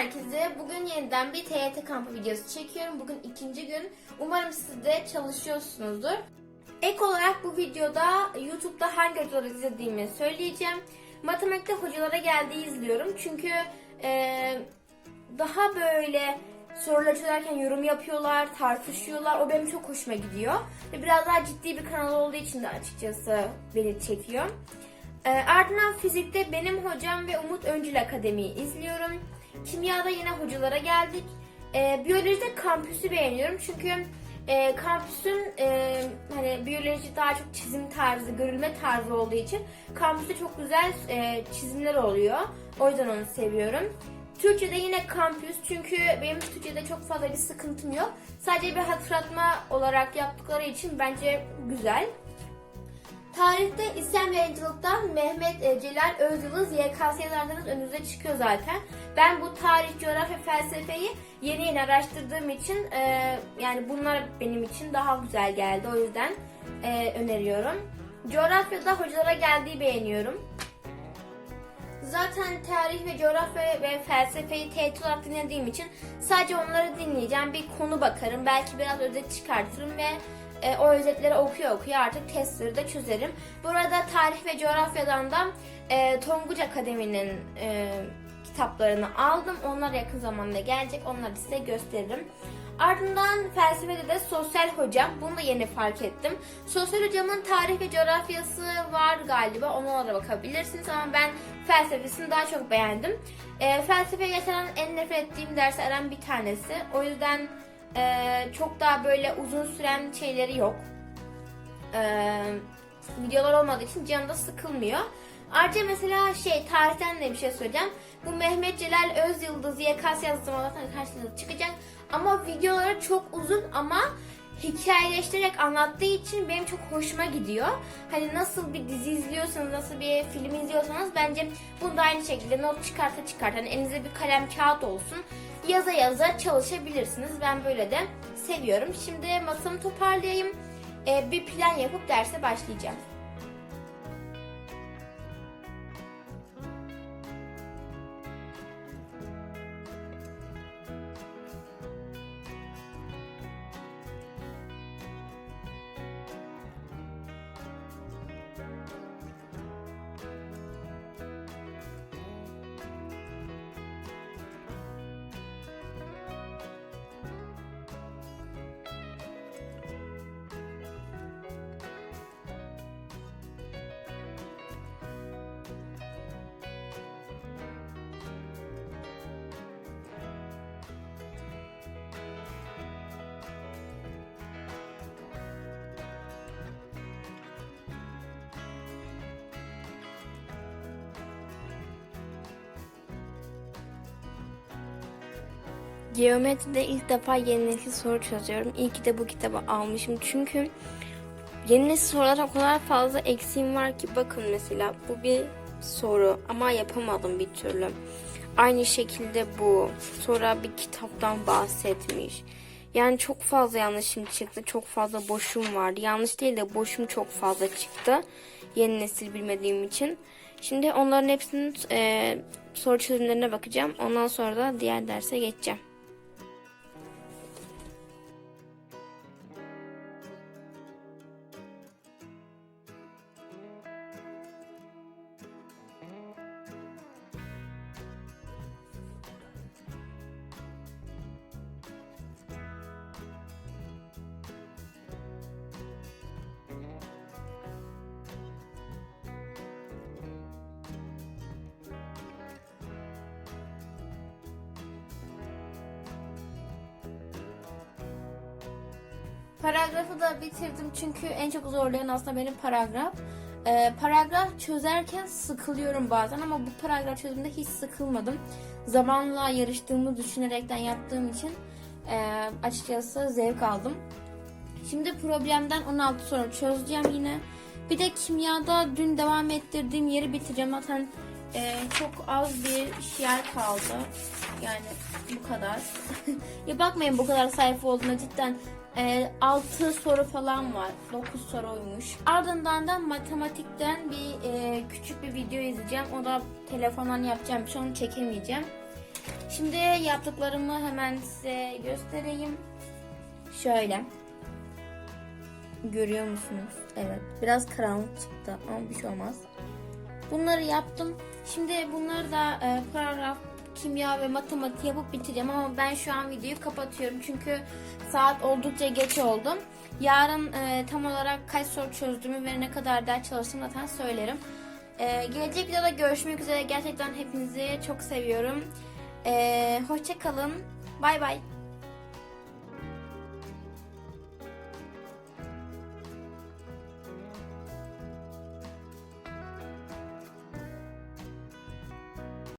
herkese. Bugün yeniden bir TYT kampı videosu çekiyorum. Bugün ikinci gün. Umarım siz de çalışıyorsunuzdur. Ek olarak bu videoda YouTube'da hangi hocaları izlediğimi söyleyeceğim. Matematikte hocalara geldiği izliyorum. Çünkü eee, daha böyle soruları çözerken yorum yapıyorlar, tartışıyorlar. O benim çok hoşuma gidiyor. Ve biraz daha ciddi bir kanal olduğu için de açıkçası beni çekiyor. Ee, ardından fizikte benim hocam ve Umut Öncül Akademi'yi izliyorum. Kimyada yine hocalara geldik. Ee, biyolojide kampüsü beğeniyorum çünkü e, kampüsün e, hani biyoloji daha çok çizim tarzı, görülme tarzı olduğu için kampüste çok güzel e, çizimler oluyor. O yüzden onu seviyorum. Türkçe'de yine kampüs çünkü benim Türkçe'de çok fazla bir sıkıntım yok. Sadece bir hatırlatma olarak yaptıkları için bence güzel. Tarihte İslam yayıncılıktan Mehmet e, Celal Özyıldız YKS yazarlarınız önünüze çıkıyor zaten. Ben bu tarih, coğrafya, felsefeyi yeni yeni araştırdığım için e, yani bunlar benim için daha güzel geldi. O yüzden e, öneriyorum. Coğrafyada hocalara geldiği beğeniyorum. Zaten tarih ve coğrafya ve felsefeyi teğet olarak dinlediğim için sadece onları dinleyeceğim. Bir konu bakarım. Belki biraz özet çıkartırım ve e, o özetleri okuya okuya artık testleri de çözerim. Burada tarih ve coğrafyadan da e, Tonguç Akademi'nin e, kitaplarını aldım. Onlar yakın zamanda gelecek. Onları size gösteririm. Ardından felsefede de sosyal hocam. Bunu da yeni fark ettim. Sosyal hocamın tarih ve coğrafyası var galiba. Ona da bakabilirsiniz ama ben felsefesini daha çok beğendim. E, felsefe gerçekten en nefret ettiğim derslerden bir tanesi. O yüzden e, çok daha böyle uzun süren şeyleri yok. E, videolar olmadığı için canım da sıkılmıyor. Ayrıca mesela şey tarihten de bir şey söyleyeceğim. Bu Mehmet Celal Özyıldız YKS yazdım zaten karşınıza çıkacak. Ama videoları çok uzun ama hikayeleştirerek anlattığı için benim çok hoşuma gidiyor. Hani nasıl bir dizi izliyorsanız, nasıl bir film izliyorsanız bence bunu da aynı şekilde not çıkarta çıkarta. Hani elinizde bir kalem kağıt olsun. Yaza yaza çalışabilirsiniz. Ben böyle de seviyorum. Şimdi masamı toparlayayım. Ee, bir plan yapıp derse başlayacağım. Geometride ilk defa yeni nesil soru çözüyorum. İyi ki de bu kitabı almışım. Çünkü yeni nesil sorulara o kadar fazla eksiğim var ki bakın mesela bu bir soru ama yapamadım bir türlü. Aynı şekilde bu. Sonra bir kitaptan bahsetmiş. Yani çok fazla yanlışım çıktı. Çok fazla boşum vardı. Yanlış değil de boşum çok fazla çıktı. Yeni nesil bilmediğim için. Şimdi onların hepsinin e, soru çözümlerine bakacağım. Ondan sonra da diğer derse geçeceğim. Paragrafı da bitirdim çünkü en çok zorlayan aslında benim paragraf. Ee, paragraf çözerken sıkılıyorum bazen ama bu paragraf çözümünde hiç sıkılmadım. Zamanla yarıştığımı düşünerekten yaptığım için e, açıkçası zevk aldım. Şimdi problemden 16 soru çözeceğim yine. Bir de kimyada dün devam ettirdiğim yeri bitireceğim. Zaten e, çok az bir yer kaldı. Yani bu kadar. ya bakmayın bu kadar sayfa olduğuna cidden e, 6 soru falan var. 9 soruymuş. Ardından da matematikten bir e, küçük bir video izleyeceğim. O da telefondan yapacağım bir şey onu çekemeyeceğim. Şimdi yaptıklarımı hemen size göstereyim. Şöyle. Görüyor musunuz? Evet. Biraz karanlık çıktı ama bir şey olmaz. Bunları yaptım. Şimdi bunları da e, paragraf, kimya ve matematik yapıp bitireceğim ama ben şu an videoyu kapatıyorum çünkü saat oldukça geç oldu. Yarın e, tam olarak kaç soru çözdüğümü ve ne kadar ders çalıştım zaten söylerim. E, gelecek videoda görüşmek üzere. Gerçekten hepinizi çok seviyorum. E, hoşça kalın. Bay bay.